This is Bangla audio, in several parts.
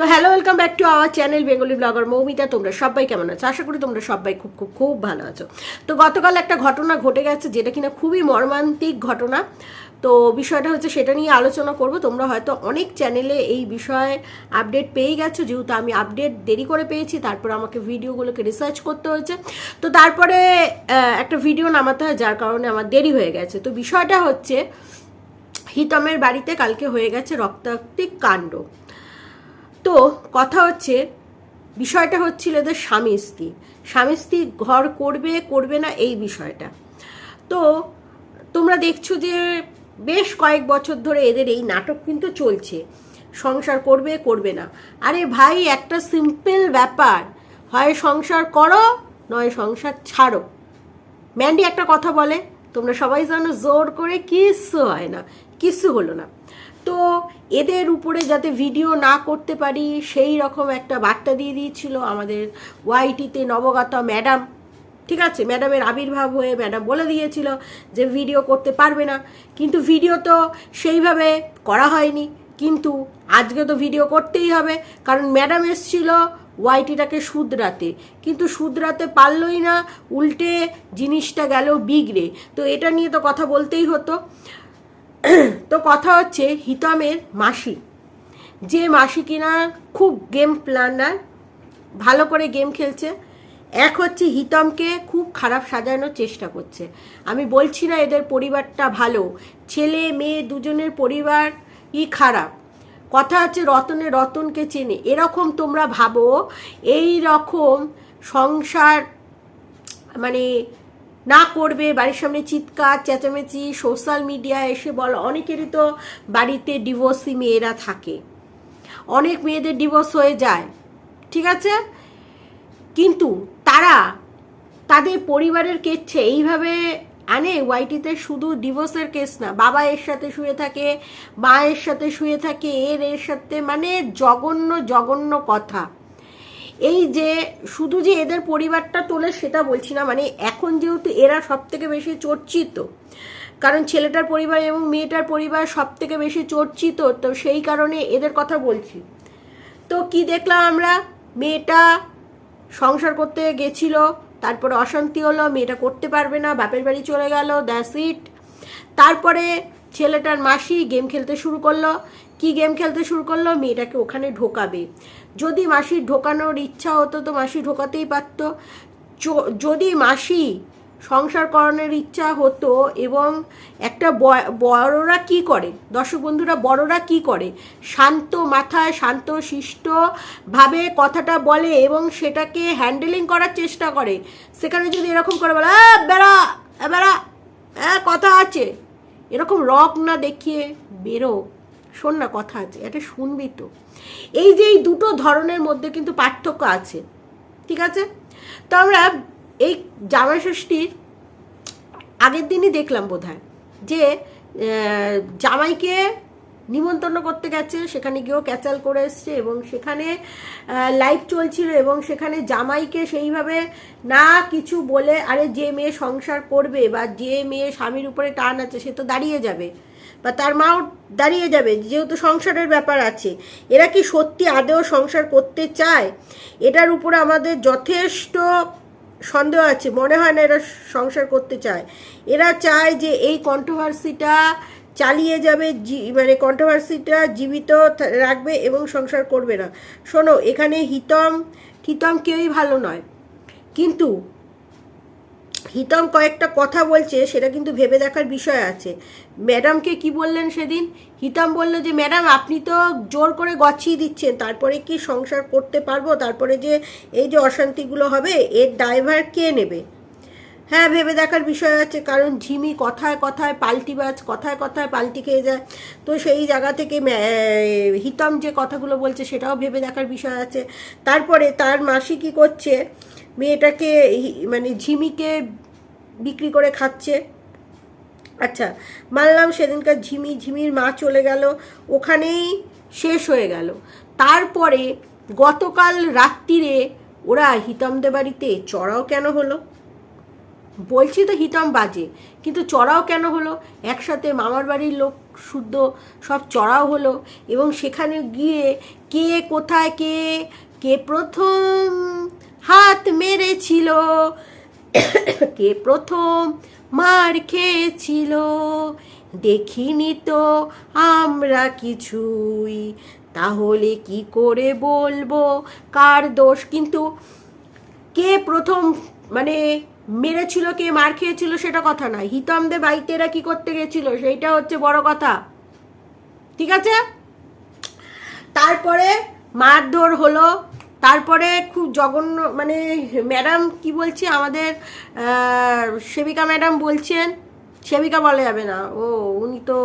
তো hello welcome back to our channel Bengali blogger Moumita তোমরা সবাই কেমন আছো? আশা করি তোমরা সবাই খুব খুব খুব ভালো আছো। তো গতকাল একটা ঘটনা ঘটে গেছে যেটা কিনা খুবই মর্মান্তিক ঘটনা। তো বিষয়টা হচ্ছে সেটা নিয়ে আলোচনা করব। তোমরা হয়তো অনেক চ্যানেলে এই বিষয়ে আপডেট পেয়ে গেছো। যেহেতু আমি আপডেট দেরি করে পেয়েছি, তারপর আমাকে ভিডিওগুলোকে রিসার্চ করতে হয়েছে। তো তারপরে একটা ভিডিও নামাতে হয়, যার কারণে আমার দেরি হয়ে গেছে। তো বিষয়টা হচ্ছে, হিতমের বাড়িতে কালকে হয়ে গেছে রক্তাক্তিক কাণ্ড। তো কথা হচ্ছে, বিষয়টা হচ্ছিল এদের স্বামী স্ত্রী। স্বামী স্ত্রী ঘর করবে করবে না এই বিষয়টা। তো তোমরা দেখছ যে বেশ কয়েক বছর ধরে এদের এই নাটক কিন্তু চলছে। সংসার করবে করবে না। আরে ভাই, একটা সিম্পল ব্যাপার। হয় সংসার করো, নয় সংসার ছাড়ো। ম্যান্ডি একটা কথা বলে, তোমরা সবাই জানো, জোর করে কিচ্ছু হয় না, কিচ্ছু হলো না। তো এদের উপরে যাতে ভিডিও না করতে পারি, সেই রকম একটা বার্তা দিয়ে দিয়েছিল আমাদের ওয়াইটিতে নবগত ম্যাডাম। ঠিক আছে? ম্যাডামের আবির্ভাব হয়ে ম্যাডাম বলে দিয়েছিল যে ভিডিও করতে পারবে না। কিন্তু ভিডিও তো সেইভাবে করা হয়নি। কিন্তু আজকে তো ভিডিও করতেই হবে। কারণ ম্যাডাম এসছিল ওয়াইটিটাকে শুধরাতে। কিন্তু শুধরাতে পারলই না, উল্টে জিনিসটা গেল বিগড়ে। তো এটা নিয়ে তো কথা বলতেই হতো। তো কথা হচ্ছে হিতমের মাসি। যে মাসি কিনা খুব গেম প্ল্যানার ভালো করে গেম খেলছে। এক হচ্ছে হিতমকে খুব খারাপ সাজানোর চেষ্টা করছে। আমি বলছি না এদের পরিবারটা ভালো, ছেলে, মেয়ে দুজনের পরিবারই খারাপ। কথা হচ্ছে রতনে রতনকে চেনে। এরকম তোমরা ভাবো এই রকম সংসার মানে না করবে, বাড়ির সামনে চিৎকার, চেঁচামেচি সোশ্যাল মিডিয়া এসে বল, অনেকেরই তো বাড়িতে ডিভোর্সি মেয়েরা থাকে। অনেক মেয়েদের ডিভোর্স হয়ে যায়, ঠিক আছে? কিন্তু তারা তাদের পরিবারের কেচ্ছে এইভাবে আনে ওয়াইটিতে শুধু ডিভোর্সের কেস না, বাবা এর সাথে শুয়ে থাকে, মা এর সাথে শুয়ে থাকে, এর এর সাথে মানে জঘন্য জঘন্য কথা। এই যে শুধু যে এদের পরিবারটা তোলে সেটা বলছি না মানে এখন যেহেতু এরা সব থেকে বেশি চর্চিত, কারণ ছেলেটার পরিবার এবং মেয়েটার পরিবার সব থেকে বেশি চর্চিত, তো সেই কারণে এদের কথা বলছি। তো কি দেখলাম আমরা? মেয়েটা সংসার করতে গেছিল, তারপরে অশান্তি হলো, মেয়েটা করতে পারবে না, বাপের বাড়ি চলে গেল দ্যাস ইট তারপরে ছেলেটার মাসি গেম খেলতে শুরু করল কি গেম খেলতে শুরু করল? মেয়েটাকে ওখানে ঢোকাবে। যদি মাসির ঢোকানোর ইচ্ছা হতো তো মাসি ঢোকাতেই পারতো। যদি মাসি সংসার করানোর ইচ্ছা হতো এবং একটা বড়রা কি করে? দর্শক বন্ধুরা, বড়রা কি করে? শান্ত মাথায়, শান্ত শিষ্ট ভাবে কথাটা বলে এবং সেটাকে হ্যান্ডেলিং করার চেষ্টা করে। সেখানে যদি এরকম করে বলে বেড়া বেড়া হ্যাঁ কথা আছে? এরকম রক না দেখিয়ে বেরো। শোন না, কথা আছে, এটা শুনবি তো। এই যে এই দুটো ধরনের মধ্যে কিন্তু পার্থক্য আছে, ঠিক আছে? তো আমরা এই জামাই ষষ্ঠীর আগের দিনই দেখলাম বোধ যে জামাইকে নিমন্ত্রণ করতে গেছে, সেখানে গিয়েও ক্যাচাল করে এসছে এবং সেখানে লাইভ চলছিল এবং সেখানে জামাইকে সেইভাবে না কিছু বলে, আরে যে মেয়ে সংসার করবে বা যে মেয়ে স্বামীর উপরে টান আছে, সে তো দাঁড়িয়ে যাবে। বা তার মাও দাঁড়িয়ে যাবে, যেহেতু সংসারের ব্যাপার আছে। এরা কি সত্যি আদেও সংসার করতে চায়? এটার উপরে আমাদের যথেষ্ট সন্দেহ আছে। মনে হয় না এরা সংসার করতে চায়। এরা চায় যে এই কন্ট্রোভার্সিটা চালিয়ে যাবে মানে কন্ট্রোভার্সিটা জীবিত রাখবে এবং সংসার করবে না। শোনো, এখানে হিতম হিতম কেউই ভালো নয়। কিন্তু হিতম কয়েকটা কথা বলছে, সেটা কিন্তু ভেবে দেখার বিষয় আছে। ম্যাডামকে কি বললেন সেদিন? হিতম বলল যে, ম্যাডাম, আপনি তো জোর করে গছিয়ে দিচ্ছেন, তারপরে কি সংসার করতে পারব? তারপরে যে এই যে অশান্তিগুলো হবে, এর ড্রাইভার কে নেবে? হ্যাঁ ভেবে দেখার বিষয় আছে, কারণ ঝিমি কথায় কথায় পাল্টিবাজ কথায় কথায় পাল্টি খেয়ে যায়। তো সেই জায়গা থেকে হিতম যে কথাগুলো বলছে, সেটাও ভেবে দেখার বিষয় আছে। তারপরে তার মাসি কি করছে মেয়েটাকে মানে ঝিমিকে বিক্রি করে খাচ্ছে। আচ্ছা মানলাম সেদিনকার ঝিমি, ঝিমির মা চলে গেল, ওখানেই শেষ হয়ে গেল। তারপরে গতকাল রাত্রিরে ওরা হিতমদের বাড়িতে চড়াও কেন হলো? বলছি তো হিতম বাজে, কিন্তু চড়াও কেন হলো? একসাথে মামার বাড়ির লোক শুদ্ধ সব চড়াও হলো, এবং সেখানে গিয়ে কে কোথায় কে কে প্রথম হাত মেরেছিল। কে প্রথম মার খেয়েছিল? দেখিনি তো আমরা কিছুই। তাহলে কি করে বলব? কার দোষ? কিন্তু কে প্রথম মানে মেরেছিল, কে মার খেয়েছিল সেটা কথা না হিতমদে বাড়িতে এরা কি করতে গেছিল? সেইটা হচ্ছে বড় কথা। ঠিক আছে? তারপরে মারধর হলো তারপরে খুব জঘন্য মানে ম্যাডাম কি বলছে, আমাদের সেবিকা ম্যাডাম বলছেন, সেবিকা বলা যাবে না, ও, উনি তো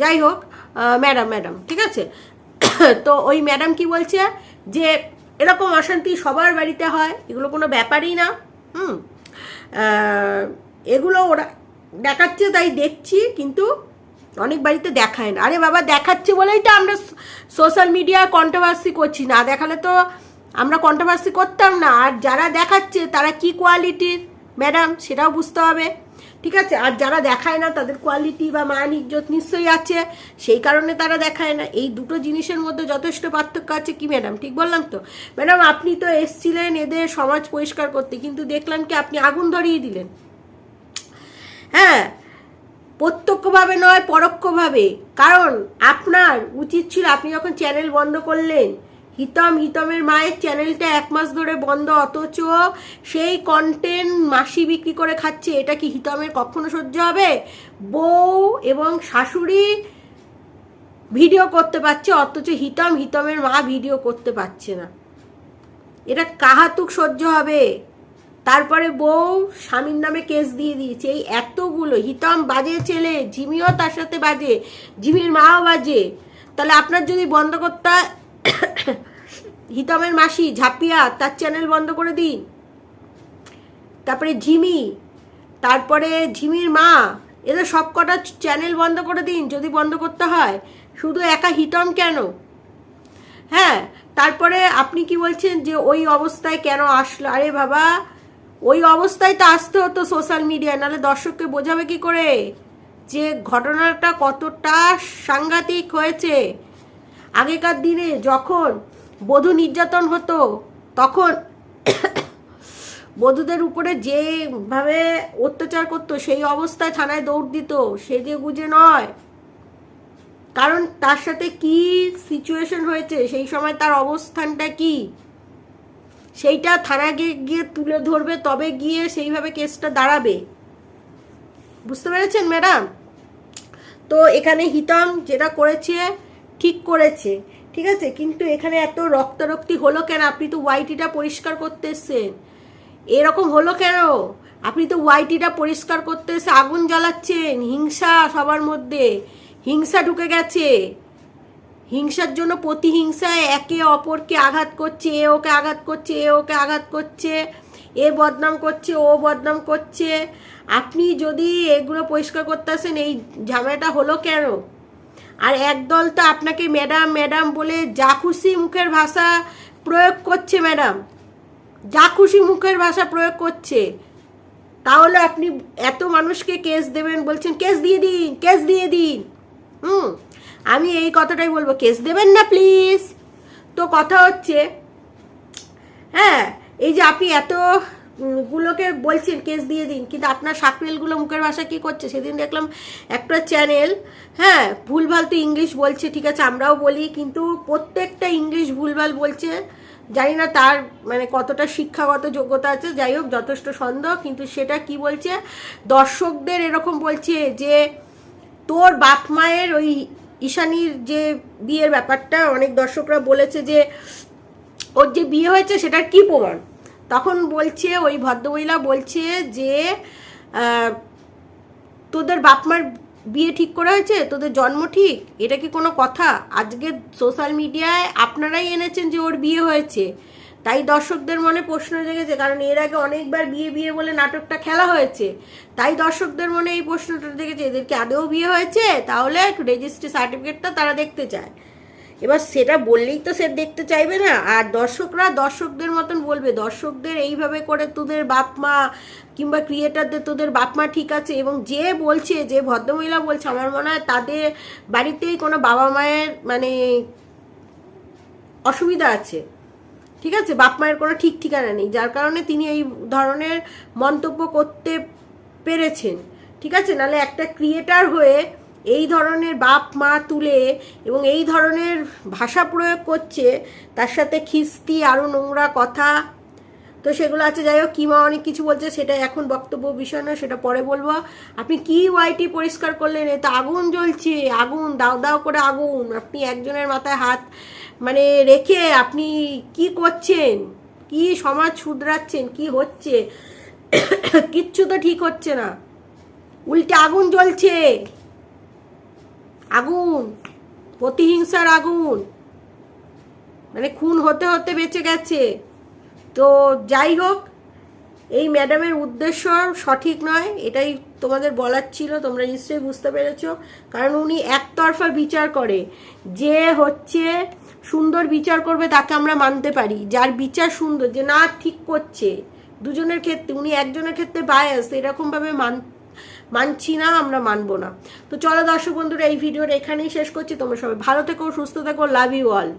যাই হোক ম্যাডাম ম্যাডাম ঠিক আছে? তো ওই ম্যাডাম কি বলছে যে, এরকম অশান্তি সবার বাড়িতে হয়, এগুলো কোনো ব্যাপারই না, হুম এগুলো ওরা দেখাচ্ছে, তাই দেখছি, কিন্তু অনেক বাড়িতে দেখায় না। আরে বাবা, দেখাচ্ছে বলেই তো আমরা সোশ্যাল মিডিয়া কন্ট্রোভার্সি করছি, না দেখালে তো আমরা কন্ট্রোভার্সি করতাম না। আর যারা দেখাচ্ছে, তারা কি কোয়ালিটির ম্যাডাম সেটাও বুঝতে হবে। ঠিক আছে? আর যারা দেখায় না, তাদের কোয়ালিটি বা মান, ইজ্জত নিশ্চয়ই আছে। সেই কারণে তারা দেখায় না। এই দুটো জিনিসের মধ্যে যথেষ্ট পার্থক্য আছে কি ম্যাডাম ঠিক বললাম তো? ম্যাডাম আপনি তো এসছিলেন এদের সমাজ পরিষ্কার করতে, কিন্তু দেখলাম কি আপনি আগুন ধরিয়ে দিলেন। হ্যাঁ প্রত্যক্ষভাবে নয়, পরোক্ষভাবে। কারণ আপনার উচিত ছিল, আপনি যখন চ্যানেল বন্ধ করলেন হিতম, হিতমের মায়ের চ্যানেলটা এক মাস ধরে বন্ধ, অথচ সেই কন্টেন্ট মাসি বিক্রি করে খাচ্ছে। এটা কি হিতমের কখনো সহ্য হবে? বউ এবং শাশুড়ি ভিডিও করতে পারছে, অথচ হিতম, হিতমের মা ভিডিও করতে পারছে না। এটা কাহাতুক সহ্য হবে? তারপরে বউ স্বামীর নামে কেস দিয়ে দিয়েছে। এই এতগুলো, হিতম বাজে ছেলে, জিমিও তার সাথে বাজে, জিমির মাও বাজে। তাহলে আপনার যদি বন্ধ করতে হিতমের মাসি, ঝাপিয়া, তার চ্যানেল বন্ধ করে দিন। তারপরে ঝিমি, তারপরে ঝিমির মা, এদের সব কটা চ্যানেল বন্ধ করে দিন, যদি বন্ধ করতে হয়। শুধু একা হিতম কেন? হ্যাঁ তারপরে আপনি কি বলছেন যে ওই অবস্থায় কেন আসলো? আরে বাবা, ওই অবস্থায় তো আসতে হতো সোশ্যাল মিডিয়ায় নাহলে দর্শককে বোঝাবে কি করে? যে ঘটনাটা কতটা সাংঘাতিক হয়েছে। আগেকার দিনে যখন বধূ নির্যাতন হতো, তখন বধূদের উপরে যেভাবে অত্যাচার করতো, সেই অবস্থায় থানায় দৌড় দিত সেজে গুজে নয়। কারণ তার সাথে কি সিচুয়েশন হয়েছে, সেই সময় তার অবস্থানটা কি? সেইটা থানা গিয়ে গিয়ে তুলে ধরবে, তবে গিয়ে সেইভাবে কেসটা দাঁড়াবে। বুঝতে পেরেছেন, ম্যাডাম? তো এখানে হিতম যেটা করেছে, ঠিক করেছে। ঠিক আছে? কিন্তু এখানে এত রক্তারক্তি হলো কেন? আপনি তো ওয়াইটিটা পরিষ্কার করতে এরকম হলো কেন? আপনি তো ওয়াইটিটা পরিষ্কার করতে এসে আগুন জ্বালাচ্ছেন, হিংসা সবার মধ্যে। হিংসা ঢুকে গেছে। হিংসার জন্য প্রতিহিংসায় একে অপরকে আঘাত করছে, এ ওকে আঘাত করছে, এ ওকে আঘাত করছে, এ বদনাম করছে, ও বদনাম করছে। আপনি যদি এগুলো পরিষ্কার করতে আসেন, এই ঝামেলাটা হলো কেন? আর একদল তো আপনাকে ম্যাডাম ম্যাডাম বলে যা খুশি মুখের ভাষা প্রয়োগ করছে ম্যাডাম যা খুশি মুখের ভাষা প্রয়োগ করছে। তাহলে আপনি এত মানুষকে কেস দেবেন, বলছেন কেস দিয়ে দিন কেস দিয়ে দিন। হুম, আমি এই কথাটাই বলব কেস দেবেন না প্লিজ তো কথা হচ্ছে হ্যাঁ এই যে আপনি এত গুলোকে বলছেন কেস দিয়ে দিন। কিন্তু আপনার সাকরেলগুলো মুখের ভাষা কি করছে? সেদিন দেখলাম একটা চ্যানেল হ্যাঁ ভুলভাল তো ইংলিশ বলছে, ঠিক আছে, আমরাও বলি, কিন্তু প্রত্যেকটা ইংলিশ ভুলভাল বলছে। জানি না তার মানে কতটা শিক্ষাগত যোগ্যতা আছে, যাই হোক, যথেষ্ট সন্দেহ, কিন্তু সেটা কি বলছে? দর্শকদের এরকম বলছে যে, তোর বাপ মায়ের ওই ঈশানির যে বিয়ের ব্যাপারটা, অনেক দর্শকরা বলেছে যে, ওর যে বিয়ে হয়েছে, সেটার কি প্রমাণ? তখন বলছে, ওই ভদ্রমহিলা বলছে যে তোদের বাপ মার বিয়ে ঠিক করা হয়েছে? তোদের জন্ম ঠিক? এটা কি কোনো কথা? আজকে সোশ্যাল মিডিয়ায় আপনারাই এনেছেন যে ওর বিয়ে হয়েছে। তাই দর্শকদের মনে প্রশ্ন জেগেছে, কারণ এর আগে অনেকবার বিয়ে বিয়ে বলে নাটকটা খেলা হয়েছে। তাই দর্শকদের মনে এই প্রশ্নটা জেগেছে এদেরকে আদৌ বিয়ে হয়েছে? তাহলে রেজিস্ট্রি সার্টিফিকেটটা তারা দেখতে চায়। এবার সেটা বললেই তো সে দেখতে চাইবে না। আর দর্শকরা দর্শকদের মতন বলবে, দর্শকদের এইভাবে করে তোদের বাপ মা কিংবা ক্রিয়েটারদের তোদের বাপ মা ঠিক আছে। এবং যে বলছে, যে ভদ্রমহিলা বলছে, আমার মনে হয় তাদের বাড়িতেই কোনো বাবা মায়ের মানে অসুবিধা আছে। ঠিক আছে? বাপ মায়ের কোনো ঠিক ঠিকানা নেই, যার কারণে তিনি এই ধরনের মন্তব্য করতে পেরেছেন। ঠিক আছে? নাহলে একটা ক্রিয়েটার হয়ে এই ধরনের বাপ মা তুলে এবং এই ধরনের ভাষা প্রয়োগ করছে, তার সাথে খিস্তি আরও নোংরা কথা, তো সেগুলো আছে। যাই হোক, কিমা অনেক কিছু বলছে, সেটা এখন বক্তব্য বিষয় না সেটা পরে বলব। আপনি কি ওয়াইটি পরিষ্কার করলেন? এ তো আগুন জ্বলছে, আগুন, দাও দাও করে আগুন। আপনি একজনের মাথায় হাত মানে রেখে আপনি কি করছেন? কি সমাজ শুধরাচ্ছেন? কি হচ্ছে? কিচ্ছু তো ঠিক হচ্ছে না। উল্টে আগুন জ্বলছে। আগুন প্রতিহিংসার আগুন। মানে খুন হতে হতে বেঁচে গেছে। তো যাই হোক, এই ম্যাডামের উদ্দেশ্য সঠিক নয়, এটাই তোমাদের বলার ছিল, তোমরা নিশ্চয়ই বুঝতে পেরেছ। কারণ উনি একতরফা বিচার করে, যে হচ্ছে সুন্দর বিচার করবে তাকে আমরা মানতে পারি। যার বিচার সুন্দর, যে না ঠিক করছে, দুজনের ক্ষেত্রে, উনি একজনের ক্ষেত্রে বায়াস এরকমভাবে মান মানছি না, আমরা মানবো না। তো চলো দর্শক বন্ধুরা, এই ভিডিওটা এখানেই শেষ করছি। তোমরা সবাই ভালো থেকো, সুস্থ থেকো লাভ ইউ অল